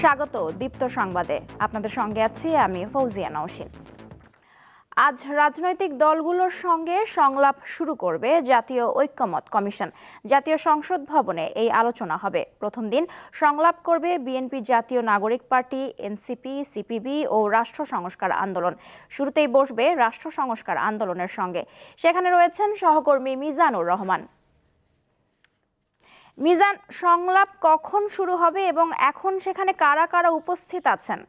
স্বাগত দীপ্ত সংবাদে। আপনাদের সঙ্গে আছি আমি ফৌজিয়া নওশিন। আজ রাজনৈতিক দলগুলোর সঙ্গে সংলাপ শুরু করবে জাতীয় ঐক্যমত কমিশন। জাতীয় সংসদ ভবনে এই আলোচনা হবে। প্রথম দিন সংলাপ করবে বিএনপি জাতীয় নাগরিক পার্টি, এনসিপি, সিপিবি ও রাষ্ট্র সংস্কার আন্দোলন। শুরুতেই বসবে রাষ্ট্র সংস্কার আন্দোলনের সঙ্গে। সেখানে রয়েছেন সহকর্মী মিজানুর রহমান। মিজান, সংলাপ কখন শুরু হবে এবং এখন সেখানে কারা কারা উপস্থিত আছেন?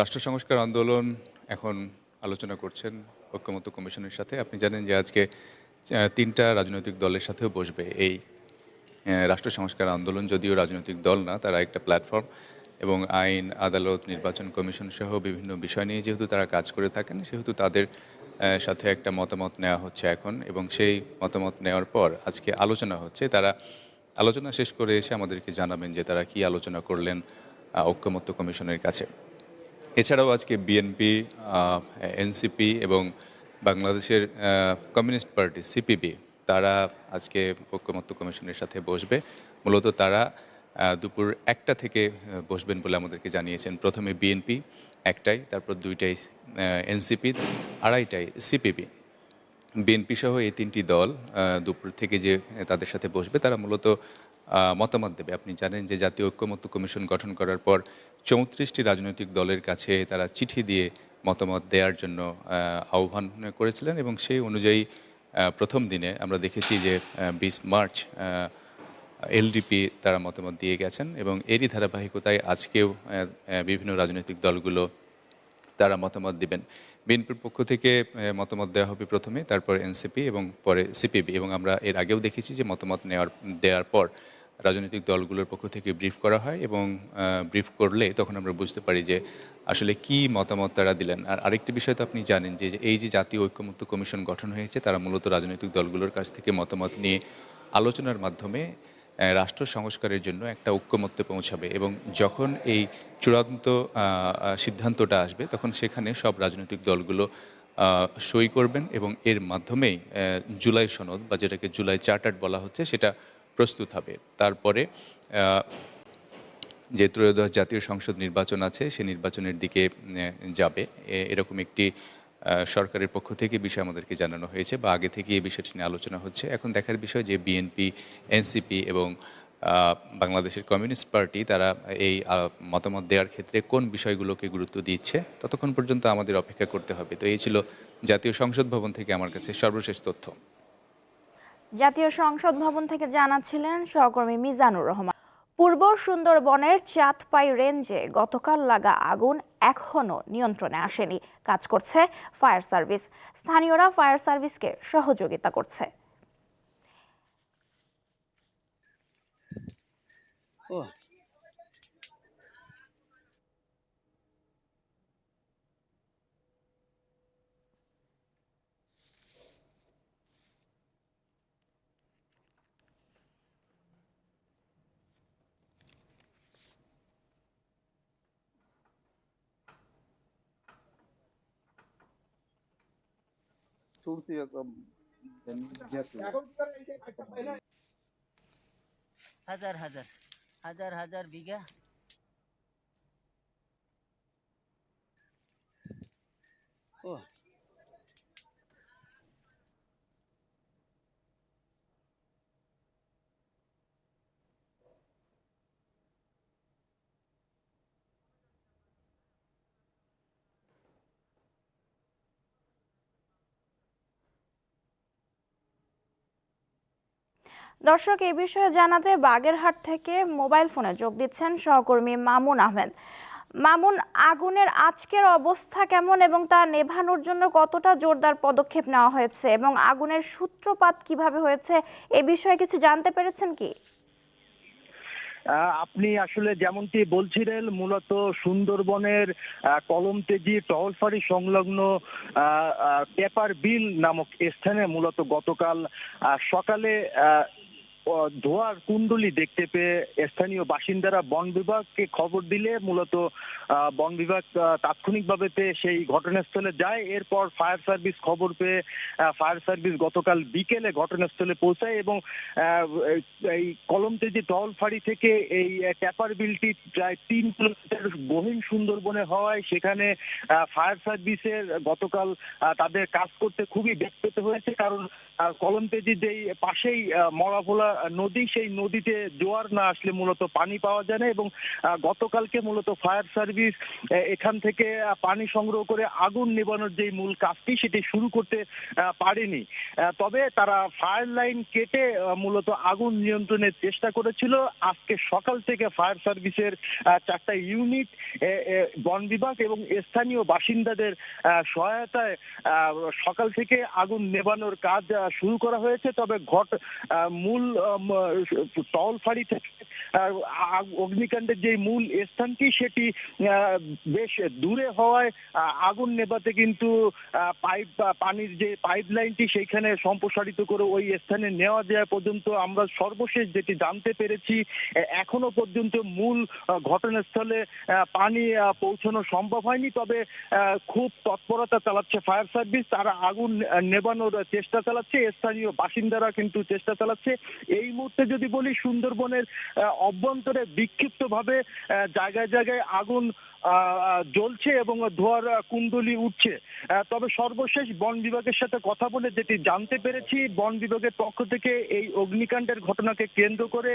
রাষ্ট্র সংস্কার আন্দোলন এখন আলোচনা করছেন ঐক্যমত্য কমিশনের সাথে। আপনি জানেন যে আজকে তিনটা রাজনৈতিক দলের সাথেও বসবে এই রাষ্ট্র সংস্কার আন্দোলন। যদিও রাজনৈতিক দল না, তারা একটা প্ল্যাটফর্ম এবং আইন, আদালত, নির্বাচন কমিশন সহ বিভিন্ন বিষয় নিয়ে যেহেতু তারা কাজ করে থাকেন, সেহেতু তাদের সাথে একটা মতামত নেওয়া হচ্ছে এখন এবং সেই মতামত নেওয়ার পর আজকে আলোচনা হচ্ছে। তারা আলোচনা শেষ করে এসে আমাদেরকে জানাবেন যে তারা কি আলোচনা করলেন ঐক্যমত্য কমিশনের কাছে। এছাড়াও আজকে বিএনপি এনসিপি এবং বাংলাদেশের কমিউনিস্ট পার্টি সিপিবি তারা আজকে ঐক্যমত্য কমিশনের সাথে বসবে। মূলত তারা দুপুর একটা থেকে বসবেন বলে আমাদেরকে জানিয়েছেন। প্রথমে বিএনপি একটাই, তারপর দুইটাই এনসিপি, আড়াইটাই সিপিবি। বিএনপি সহ এই তিনটি দল দুপুর থেকে যে তাদের সাথে বসবে, তারা মূলত মতামত দেবে। আপনি জানেন যে জাতীয় ঐক্যমত্য কমিশন গঠন করার পর চৌত্রিশটি রাজনৈতিক দলের কাছে তারা চিঠি দিয়ে মতামত দেওয়ার জন্য আহ্বান করেছিলেন এবং সেই অনুযায়ী প্রথম দিনে আমরা দেখেছি যে বিশ মার্চ এলডিপি তারা মতামত দিয়ে গেছেন এবং এরই ধারাবাহিকতায় আজকেও বিভিন্ন রাজনৈতিক দলগুলো তারা মতামত দিবেন। বিএনপির পক্ষ থেকে মতামত দেওয়া হবে প্রথমে, তারপর এনসিপি এবং পরে সিপিবি এবং আমরা এর আগেও দেখেছি যে মতামত নেওয়ার, দেওয়ার পর রাজনৈতিক দলগুলোর পক্ষ থেকে ব্রিফ করা হয় এবং ব্রিফ করলে তখন আমরা বুঝতে পারি যে আসলে কি মতামত তারা দিলেন। আর আরেকটি বিষয় তো আপনি জানেন যে এই যে জাতীয় ঐক্যমত্য কমিশন গঠন হয়েছে, তারা মূলত রাজনৈতিক দলগুলোর কাছ থেকে মতামত নিয়ে আলোচনার মাধ্যমে রাষ্ট্র সংস্কারের জন্য একটা ঐক্যমত্যে পৌঁছাবে এবং যখন এই চূড়ান্ত সিদ্ধান্তটা আসবে, তখন সেখানে সব রাজনৈতিক দলগুলো সই করবেন এবং এর মাধ্যমেই জুলাই সনদ বা যেটাকে জুলাই চার্টার বলা হচ্ছে, সেটা প্রস্তুত হবে। তারপরে যে ত্রয়োদশ জাতীয় সংসদ নির্বাচন আছে, সে নির্বাচনের দিকে যাবে। এরকম একটি সরকারের পক্ষ থেকে বিষয় আমাদেরকে জানানো হয়েছে বা আগে থেকে এই বিষয়টি নিয়ে আলোচনা হচ্ছে। এখন দেখার বিষয় যে বিএনপি, এনসিপি এবং বাংলাদেশের কমিউনিস্ট পার্টি তারা এই মতামত দেওয়ার ক্ষেত্রে কোন বিষয়গুলোকে গুরুত্ব দিচ্ছে ততক্ষণ পর্যন্ত আমাদের অপেক্ষা করতে হবে। তো এই ছিল জাতীয় সংসদ ভবন থেকে আমার কাছে সর্বশেষ তথ্য। জাতীয় সংসদ ভবন থেকে জানাচ্ছিলেন সহকর্মী মিজানুর রহমান। পূর্ব সুন্দরবনের চাঁদপাই রেঞ্জে গতকাল লাগা আগুন এখনও নিয়ন্ত্রণে আসেনি। কাজ করছে ফায়ার সার্ভিস। স্থানীয়রা ফায়ার সার্ভিসকে সহযোগিতা করছে। ও শুনছি একদম হাজার হাজার হাজার হাজার বিঘা ও দর্শক এই বিষয়ে জানাতে বাগেরহাট থেকে মোবাইল ফোনে যোগ দিচ্ছেন সহকর্মী মামুন আহমেদ। মামুন, আগুনের আজকের অবস্থা কেমন এবং তা নেভানোর জন্য কতটা জোরদার পদক্ষেপ নেওয়া হয়েছে এবং আগুনের সূত্রপাত কীভাবে হয়েছে, এ বিষয়ে কিছু জানতে পেরেছেন কি? আপনি আসলে যেমনটি বলছিলেন, মূলত সুন্দরবনের কলমতেজি টহলফারি সংলগ্ন পেপার বিল নামক স্থানে মূলত গতকাল সকালে ধোঁয়ার কুণ্ডলি দেখতে পেয়ে স্থানীয় বাসিন্দারা বন বিভাগকে খবর দিলে মূলত বন বিভাগ তাৎক্ষণিকভাবে সেই ঘটনাস্থলে যায়। এরপর ফায়ার সার্ভিস খবর পেয়ে ফায়ার সার্ভিস গতকাল বিকেলে ঘটনাস্থলে পৌঁছায় এবং এই কলমতেজি টহল ফাঁড়ি থেকে এই ট্যাপার বিলটি প্রায় তিন কিলোমিটার বহিন সুন্দরবনে হওয়ায় সেখানে ফায়ার সার্ভিসের গতকাল তাদের কাজ করতে খুবই বেগ পেতে হয়েছে। কারণ আহ, কলমতেজি যেই পাশেই মরাভোলা নদী সেই নদীতে জোয়ার না আসলে মূলত পানি পাওয়া যায় না এবং গতকালকে মূলত ফায়ার সার্ভিস এখান থেকে পানি সংগ্রহ করে আগুন নেবানোর যে মূল কাজটি সেটি শুরু করতে পারেনি। তবে তারা ফায়ার লাইন কেটে মূলত আগুন নিয়ন্ত্রণের চেষ্টা করেছিল। আজকে সকাল থেকে ফায়ার সার্ভিসের চারটা ইউনিট বন বিভাগ এবং স্থানীয় বাসিন্দাদের সহায়তায় সকাল থেকে আগুন নেবানোর কাজ শুরু করা হয়েছে তবে ঘট মূল টহল ফাঁড়ি থেকে অগ্নিকাণ্ডের যে মূল স্থানটি সেটি বেশ দূরে হওয়ায় আগুন নেভাতে কিন্তু পাইপ পানির যে পাইপ লাইনটি সেইখানে সম্প্রসারিত করে ওই স্থানে নেওয়া যায় পর্যন্ত। আমরা সর্বশেষ যেটি জানতে পেরেছি এখনও পর্যন্ত মূল ঘটনাস্থলে পানি পৌঁছানো সম্ভব হয়নি। তবে খুব তৎপরতা চালাচ্ছে ফায়ার সার্ভিস। তারা আগুন আহ, নেভানোর চেষ্টা চালাচ্ছে। স্থানীয় বাসিন্দারা কিন্তু চেষ্টা চালাচ্ছে। এই মুহূর্তে যদি বলি, সুন্দরবনের অভ্যন্তরে বিক্ষিপ্তভাবে জায়গায় জায়গায় আগুন জ্বলছে এবং ধোয়ার কুণ্ডলি উঠছে। তবে সর্বশেষ বন বিভাগের সাথে কথা বলে যেটি জানতে পেরেছি, বন বিভাগের পক্ষ থেকে এই অগ্নিকাণ্ডের ঘটনাকে কেন্দ্র করে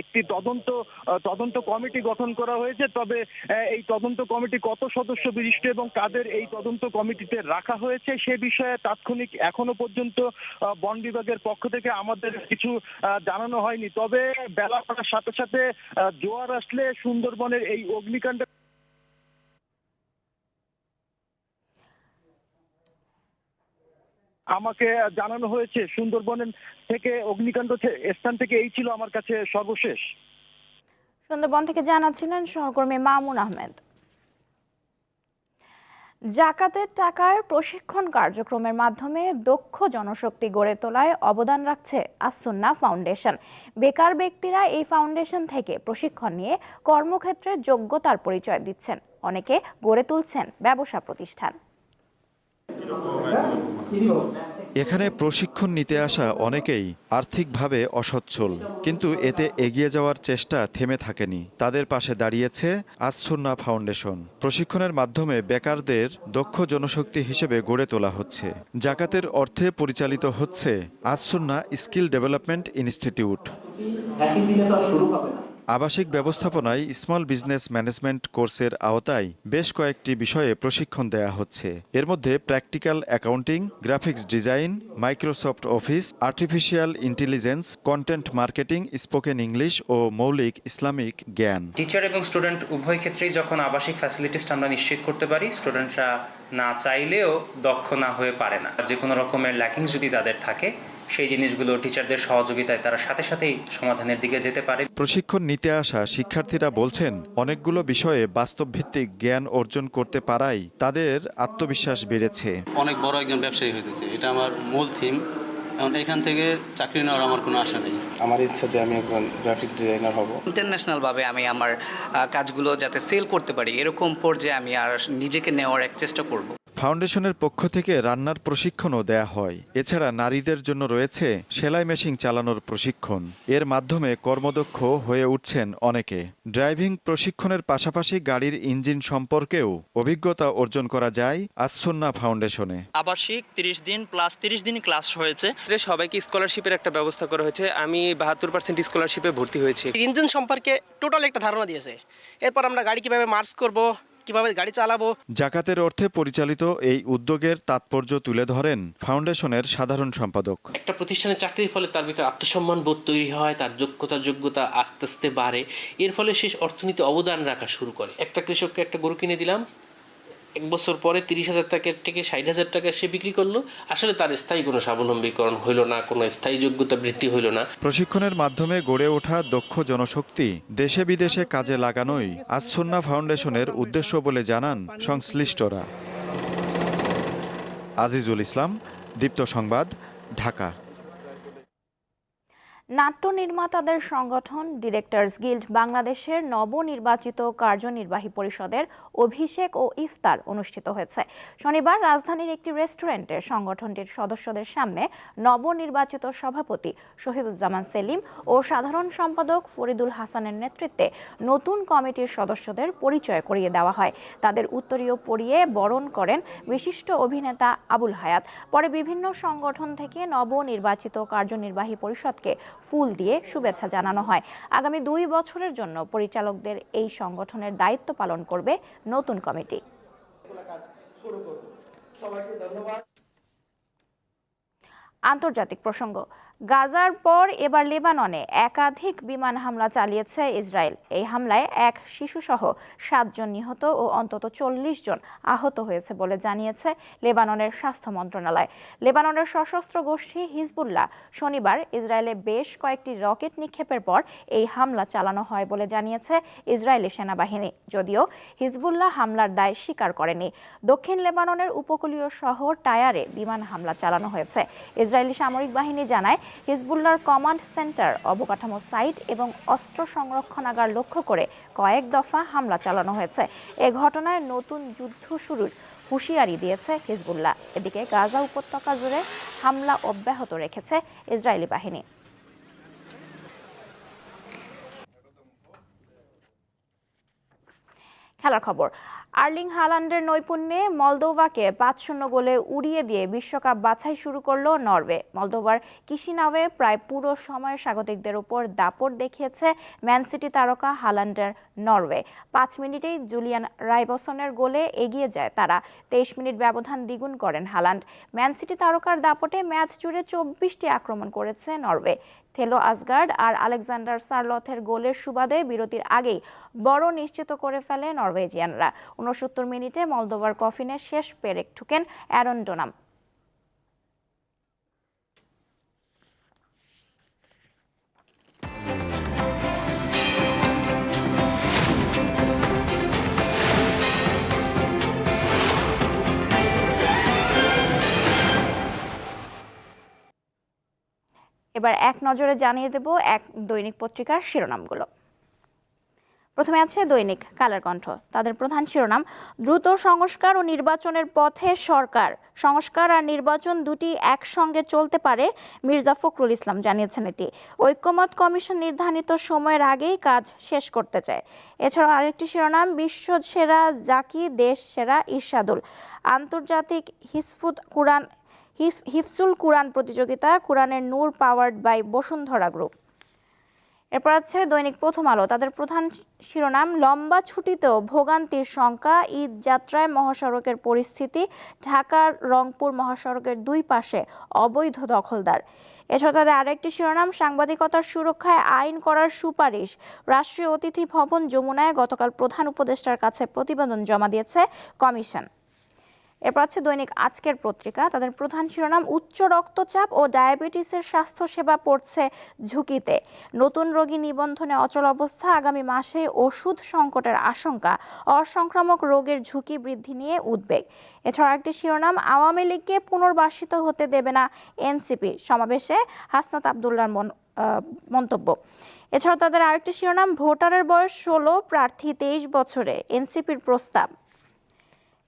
একটি তদন্ত তদন্ত কমিটি গঠন করা হয়েছে। তবে এই তদন্ত কমিটি কত সদস্য বিশিষ্ট এবং কাদের এই তদন্ত কমিটিতে রাখা হয়েছে সে বিষয়ে তাৎক্ষণিক এখনও পর্যন্ত বন বিভাগের পক্ষ থেকে আমাদের কিছু জানানো হয়নি। তবে বেলা বাড়ার সাথে সাথে জোয়ার আসলে সুন্দরবনের এই অগ্নিকাণ্ডে আমাকে জানানো হয়েছে, সুন্দরবনের থেকে অগ্নিকাণ্ড স্থান থেকে এই ছিল আমার কাছে সর্বশেষ। সুন্দরবন থেকে জানাচ্ছিলেন সহকর্মী মামুন আহমেদ। জাকাতের টাকায় প্রশিক্ষণ কার্যক্রমের মাধ্যমে দক্ষ জনশক্তি গড়ে তোলায় অবদান রাখছে আসুন্না ফাউন্ডেশন। বেকার ব্যক্তিরা এই ফাউন্ডেশন থেকে প্রশিক্ষণ নিয়ে কর্মক্ষেত্রে যোগ্যতার পরিচয় দিচ্ছেন। অনেকে গড়ে তুলছেন ব্যবসা প্রতিষ্ঠান। এখানে প্রশিক্ষণ নিতে আসা অনেকেই আর্থিকভাবে অসচ্ছল, কিন্তু এতে এগিয়ে যাওয়ার চেষ্টা থেমে থাকেনি। তাদের পাশে দাঁড়িয়েছে আসছন্না ফাউন্ডেশন। প্রশিক্ষণের মাধ্যমে বেকারদের দক্ষ জনশক্তি হিসেবে গড়ে তোলা হচ্ছে। জাকাতের অর্থে পরিচালিত হচ্ছে আসছন্না স্কিল ডেভেলপমেন্ট ইনস্টিটিউট। আবাসিক ব্যবস্থাপনায় স্মল বিজনেস ম্যানেজমেন্ট কোর্সের আওতায় বেশ কয়েকটি বিষয়ে প্রশিক্ষণ দেয়া হচ্ছে। এর মধ্যে practical accounting, graphics design, Microsoft office, artificial intelligence, content marketing, spoken English ও মৌলিক ইসলামিক জ্ঞান। টিচার এবং স্টুডেন্ট উভয় ক্ষেত্রেই যখন আবাসিক ফ্যাসিলিটিসটা আমরা নিশ্চিত করতে পারি স্টুডেন্টরা না চাইলেও দক্ষ না হয়ে পারে না। যে কোনো রকমের ল্যাকিং যদি তাদের থাকে সেই জিনিসগুলো টিচারদের সহযোগিতায় তারা সাথে সাথেই সমাধানের দিকে যেতে পারে। প্রশিক্ষণ নিতে আসা শিক্ষার্থীরা বলছেন অনেকগুলো বিষয়ে বাস্তবভিত্তিক জ্ঞান অর্জন করতে পারাই তাদের আত্মবিশ্বাস বেড়েছে। অনেক বড় একজন ব্যবসায়ী হইতেছে এটা আমার মূল থিম এখন এখান থেকে চাকরি নেওয়ার আমার কোনো আশা নেই। আমার ইচ্ছা যে আমি একজন গ্রাফিক ডিজাইনার হব। ইন্টারন্যাশনালভাবে আমি আমার কাজগুলো যাতে সেল করতে পারি এরকম পর্যায়ে আমি আর নিজেকে নেওয়ার এক চেষ্টা করব। ফাউন্ডেশনের পক্ষ থেকে রান্নার প্রশিক্ষণও দেয়া হয়। এছাড়া নারীদের জন্য রয়েছে সেলাই মেশিন চালানোর প্রশিক্ষণ। এর মাধ্যমে কর্মদক্ষ হয়ে উঠছেন অনেকে। ড্রাইভিং প্রশিক্ষণের পাশাপাশি গাড়ির ইঞ্জিন সম্পর্কেও অভিজ্ঞতা অর্জন করা যায় আসন্না ফাউন্ডেশনে। আবাসিক তিরিশ দিন প্লাস তিরিশ দিন ক্লাস হয়েছে। সবাইকে স্কলারশিপের একটা ব্যবস্থা করা হয়েছে। আমি বাহাত্তর পার্সেন্ট স্কলারশিপে ভর্তি হয়েছি। ইঞ্জিন সম্পর্কে টোটাল একটা ধারণা দিয়েছে। এরপর আমরা গাড়ি কীভাবে মার্চ করব কীভাবে গাড়ি চালাবো? জাকাতের অর্থে পরিচালিত এই উদ্যোগের তাৎপর্য তুলে ধরেন ফাউন্ডেশনের সাধারণ সম্পাদক। একটা প্রতিষ্ঠানে চাকরির ফলে তার ভিতরে আত্মসম্মান বোধ তৈরি হয় তার যোগ্যতা যোগ্যতা আস্তে আস্তে বাড়ে। এর ফলে শেষ অর্থনীতি অবদান রাখা শুরু করে। একটা কৃষককে একটা গরু কিনে দিলাম এক বছর পরে তিরিশ হাজার টাকার থেকে ষাট হাজার টাকা সে বিক্রি করল। আসলে তার স্থায়ী কোনো স্বাবলম্বীকরণ হইল না, কোনো স্থায়ী যোগ্যতা বৃদ্ধি হইল না। প্রশিক্ষণের মাধ্যমে গড়ে ওঠা দক্ষ জনশক্তি দেশে বিদেশে কাজে লাগানোই আসন্না ফাউন্ডেশনের উদ্দেশ্য বলে জানান সংশ্লিষ্টরা। আজিজুল ইসলাম, দীপ্ত সংবাদ, ঢাকা। নাট্য নির্মাতাদের সংগঠন ডিরেক্টরস গিল্ড বাংলাদেশের নবনির্বাচিত কার্যনির্বাহী পরিষদের অভিষেক ও ইফতার অনুষ্ঠিত হয়েছে। শনিবার রাজধানীর একটি রেস্টুরেন্টে সংগঠনটির সদস্যদের সামনে নবনির্বাচিত সভাপতি শহীদুজ্জামান সেলিম ও সাধারণ সম্পাদক ফরিদুল হাসানের নেতৃত্বে নতুন কমিটির সদস্যদের পরিচয় করিয়ে দেওয়া হয়। তাদের উত্তরীয় পরিয়ে বরণ করেন বিশিষ্ট অভিনেতা আবুল হায়াত। পরে বিভিন্ন সংগঠন থেকে নবনির্বাচিত কার্যনির্বাহী পরিষদকে ফুল দিয়ে শুভেচ্ছা জানানো হয়। আগামী দুই বছরের জন্য পরিচালকদের এই সংগঠনের দায়িত্ব পালন করবে নতুন কমিটি। আন্তর্জাতিক প্রসঙ্গ। গাজার পর এবার লেবাননে একাধিক বিমান হামলা চালিয়েছে ইসরায়েল। এই হামলায় এক শিশুসহ সাতজন নিহত ও অন্তত চল্লিশ জন আহত হয়েছে বলে জানিয়েছে লেবাননের স্বাস্থ্য মন্ত্রণালয়। লেবাননের সশস্ত্র গোষ্ঠী হিজবুল্লাহ শনিবার ইসরায়েলে বেশ কয়েকটি রকেট নিক্ষেপের পর এই হামলা চালানো হয় বলে জানিয়েছে ইসরায়েলি সেনাবাহিনী। যদিও হিজবুল্লাহ হামলার দায় স্বীকার করেনি। দক্ষিণ লেবাননের উপকূলীয় শহর টায়ারে বিমান হামলা চালানো হয়েছে। ইসরায়েলি সামরিক বাহিনী জানায় হিজবুল্লাহর কমান্ড সেন্টার অবকাঠামো সাইট এবং অস্ত্র সংরক্ষণাগার লক্ষ্য করে কয়েক দফা হামলা চালানো হয়েছে। এ ঘটনায় নতুন যুদ্ধ শুরুর হুঁশিয়ারি দিয়েছে হিজবুল্লাহ। এদিকে গাজা উপত্যকা জুড়ে হামলা অব্যাহত রেখেছে ইসরায়েলি বাহিনী। খেলার খবর আর্লিং হালান্ডের নৈপুণ্যে মলদোভাকে পাঁচ শূন্য গোলে উড়িয়ে দিয়ে বিশ্বকাপ বাছাই শুরু করল নরওয়ে। মলদোভার কিশিনাওয়ে প্রায় পুরো সময় স্বাগতিকদের উপর দাপট দেখিয়েছে ম্যান সিটি তারকা হালান্ডের নরওয়ে। পাঁচ মিনিটেই জুলিয়ান রাইবসনের গোলে এগিয়ে যায় তারা। তেইশ মিনিট ব্যবধান দ্বিগুণ করেন হালান্ড। ম্যান সিটি তারকার দাপটে ম্যাচ জুড়ে চব্বিশটি আক্রমণ করেছে নরওয়ে। থেলো আসগার্ড আর আলেকজান্ডার সার্লথের গোলের সুবাদে বিরতির আগেই বড় নিশ্চিত করে ফেলে নরওয়েজিয়ানরা। উনসত্তর মিনিটে মলদোভার কফিনে শেষ পেরেক ঠুকেন অ্যারন ডোনাম। এবার এক নজরে জানিয়ে দেব এক দৈনিক পত্রিকার শিরোনামগুলো। প্রথমে আছে দৈনিক কালার কণ্ঠ। তাদের প্রধান শিরোনাম, দ্রুত সংস্কার ও নির্বাচনের পথে সরকার। সংস্কার আর নির্বাচন দুটি একসঙ্গে চলতে পারে, মির্জা ফখরুল ইসলাম জানিয়েছেন এটি। ঐক্যমত কমিশন নির্ধারিত সময়ের আগেই কাজ শেষ করতে চায়। এছাড়াও আরেকটি শিরোনাম বিশ্ব সেরা জাকি দেশ সেরা ইরশাদুল। আন্তর্জাতিক হিসফুত কুরআন হিফজুল কুরআন প্রতিযোগিতা, কুরআনের নূর পাওয়ার্ড বাই বসুন্ধরা গ্রুপ। এরপর আছে দৈনিক প্রথম আলো। তাদের প্রধান শিরোনাম, লম্বা ছুটিতেও ভোগান্তির শঙ্কা, ঈদ যাত্রায় মহাসড়কের পরিস্থিতি, ঢাকার রংপুর মহাসড়কের দুই পাশে অবৈধ দখলদার। এছাড়া তাদের আরেকটি শিরোনাম, সাংবাদিকতার সুরক্ষায় আইন করার সুপারিশ। রাষ্ট্রীয় অতিথি ভবন যমুনায় গতকাল প্রধান উপদেষ্টার কাছে প্রতিবেদন জমা দিয়েছে কমিশন। এরপর আছে দৈনিক আজকের পত্রিকা। তাদের প্রধান শিরোনাম, উচ্চ রক্তচাপ ও ডায়াবেটিসের স্বাস্থ্যসেবা পড়ছে ঝুঁকিতে। নতুন রোগী নিবন্ধনে অচল অবস্থা, আগামী মাসে ওষুধ সংকটের আশঙ্কা, অসংক্রামক রোগের ঝুঁকি বৃদ্ধি নিয়ে উদ্বেগ। এছাড়া একটি শিরোনাম, আওয়ামী লীগকে পুনর্বাসিত হতে দেবে না এনসিপি সমাবেশে, হাসনাত আবদুল্লার মন- মন্তব্য। এছাড়াও তাদের আরেকটি শিরোনাম, ভোটারের বয়স ষোলো, প্রার্থী তেইশ বছরে, এনসিপির প্রস্তাব।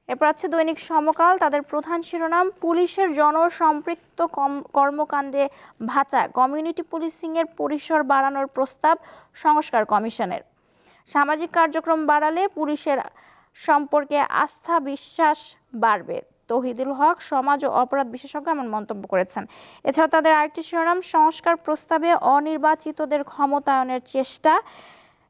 এরপর আছে দৈনিক সমকাল, তাদের প্রধান শিরোনাম, পুলিশের জনসম্পৃক্ত কর্মকাণ্ডে ভাতা কমিউনিটি পুলিশিংয়ের পরিসর বাড়ানোর প্রস্তাব সংস্কার কমিশনের। সামাজিক কার্যক্রম বাড়ালে পুলিশের সম্পর্কে আস্থা, বিশ্বাস বাড়বে। তহিদুল হক, সমাজ ও অপরাধ বিশেষজ্ঞ এমন মন্তব্য করেছেন। এছাড়াও তাদের আরেকটি শিরোনাম, সংস্কার প্রস্তাবে অনির্বাচিতদের ক্ষমতায়নের চেষ্টা।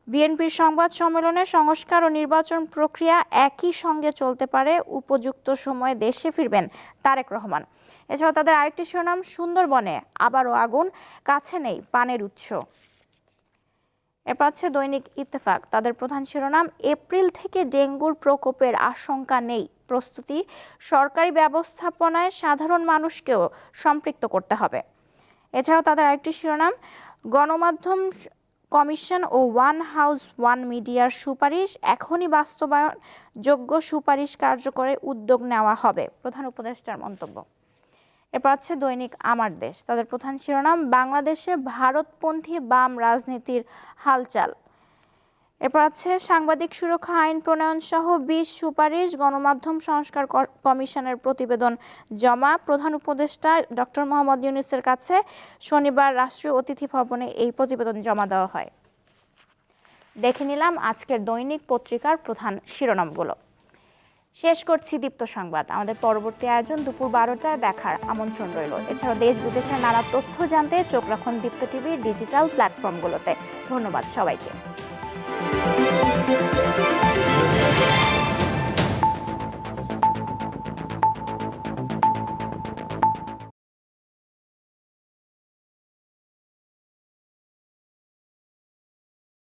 বিএনপির সংবাদ সম্মেলনে সংস্কার ও নির্বাচন প্রক্রিয়া একই সঙ্গে চলতে পারে, উপযুক্ত সময়ে দেশে ফিরবেন তারেক রহমান। এছাড়াও তাদের আরেকটি শিরোনাম, সুন্দরবনে আবারও আগুন, কাছে নেই পানের উৎস। এরপর আছে দৈনিক ইত্তেফাক। তাদের প্রধান শিরোনাম, এপ্রিল থেকে ডেঙ্গুর প্রকোপের আশঙ্কা নেই, প্রস্তুতি, সরকারি ব্যবস্থাপনায় সাধারণ মানুষকেও সম্পৃক্ত করতে হবে। এছাড়াও তাদের আরেকটি শিরোনাম, গণমাধ্যম কমিশন ও ওয়ান হাউস, ওয়ান মিডিয়ার সুপারিশ, এখনই বাস্তবায়ন যোগ্য সুপারিশ কার্যকরে উদ্যোগ নেওয়া হবে। প্রধান উপদেষ্টার মন্তব্য। এরপর আছে দৈনিক আমার দেশ। তাদের প্রধান শিরোনাম, বাংলাদেশে ভারতপন্থী বাম রাজনীতির হালচাল। এরপর আছে সাংবাদিক সুরক্ষা আইন প্রণয়ন সহ বিশ সুপারিশ গণমাধ্যম সংস্কার কমিশনের প্রতিবেদন জমা। প্রধান উপদেষ্টা ডক্টর মোহাম্মদ ইউনুসের কাছে শনিবার রাষ্ট্রীয় অতিথি ভবনে এই প্রতিবেদন জমা দেওয়া হয়। দেখে নিলাম আজকের দৈনিক পত্রিকার প্রধান শিরোনামগুলো। শেষ করছি দীপ্ত সংবাদ। আমাদের পরবর্তী আয়োজন দুপুর বারোটায় দেখার আমন্ত্রণ রইল। এছাড়াও দেশ বিদেশের নানা তথ্য জানতে চোখ রাখুন দীপ্ত টিভির ডিজিটাল প্ল্যাটফর্মগুলোতে। ধন্যবাদ সবাইকে।